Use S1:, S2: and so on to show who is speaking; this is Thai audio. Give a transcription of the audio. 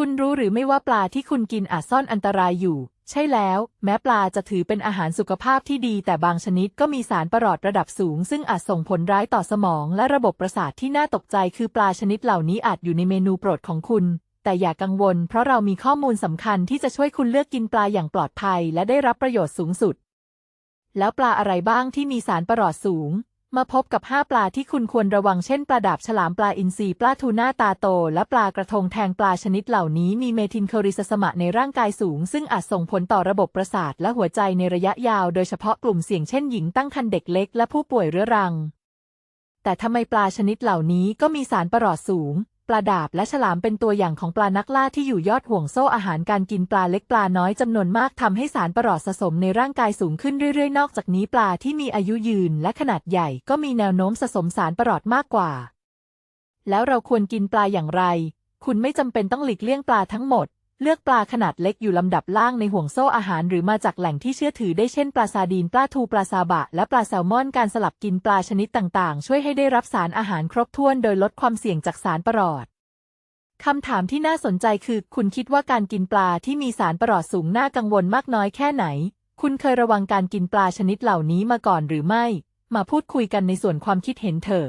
S1: คุณรู้หรือไม่ว่าปลาที่คุณกินอาจซ่อนอันตรายอยู่ ใช่แล้ว แม้ปลาจะถือเป็นอาหารสุขภาพที่ดี แต่บางชนิดก็มีสารประหลอดระดับสูง ซึ่งอาจส่งผลร้ายต่อสมอง และระบบประสาทที่น่าตกใจคือปลาชนิดเหล่านี้อาจอยู่ในเมนูโปรดของคุณ แต่อย่ากังวล เพราะเรามีข้อมูลสำคัญที่จะช่วยคุณเลือกกินปลาอย่างปลอดภัย และได้รับประโยชน์สูงสุด แล้วปลาอะไรบ้างที่มีสารประหลอดสูง มาพบกับ 5 ปลาที่คุณควรระวังเช่นปลาดาบฉลามปลาอินทรีปลาทูน่าตาโต และปลากระทงแทงปลาชนิดเหล่านี้มีเมทิลคอริสสมะในร่างกายสูง ซึ่งอาจส่งผลต่อระบบประสาทและหัวใจในระยะยาว โดยเฉพาะกลุ่มเสี่ยงเช่นหญิงตั้งครรภ์เด็กเล็กและผู้ป่วยเรื้อรัง แต่ทำไมปลาชนิดเหล่านี้ก็มีสารประหลอดสูง ปลาดาบและฉลามเป็นตัวอย่างของปลานักล่าที่อยู่ยอดห่วงโซ่อาหารการกินปลาเล็กปลาน้อยจำนวนมากทำให้สารประหลอดสะสมในร่างกายสูงขึ้นเรื่อยๆ นอกจากนี้ปลาที่มีอายุยืนและขนาดใหญ่ก็มีแนวโน้มสะสมสารประหลอดมากกว่า แล้วเราควรกินปลาอย่างไร คุณไม่จำเป็นต้องหลีกเลี่ยงปลาทั้งหมด เลือกปลาขนาดเล็กอยู่ลำดับล่างในห่วงโซ่อาหารหรือมาจากแหล่งที่เชื่อถือได้เช่นปลาซาดีนปลาทูปลาซาบะ และปลาแซลมอนการสลับกินปลาชนิดต่างๆ ช่วยให้ได้รับสารอาหารครบถ้วนโดยลดความเสี่ยงจากสารปรอดคำถามที่น่าสนใจคือ คุณคิดว่าการกินปลาที่มีสารปรอดสูงน่ากังวลมากน้อยแค่ไหน คุณเคยระวังการกินปลาชนิดเหล่านี้มาก่อนหรือไม่ มาพูดคุยกันในส่วนความคิดเห็นเถอะ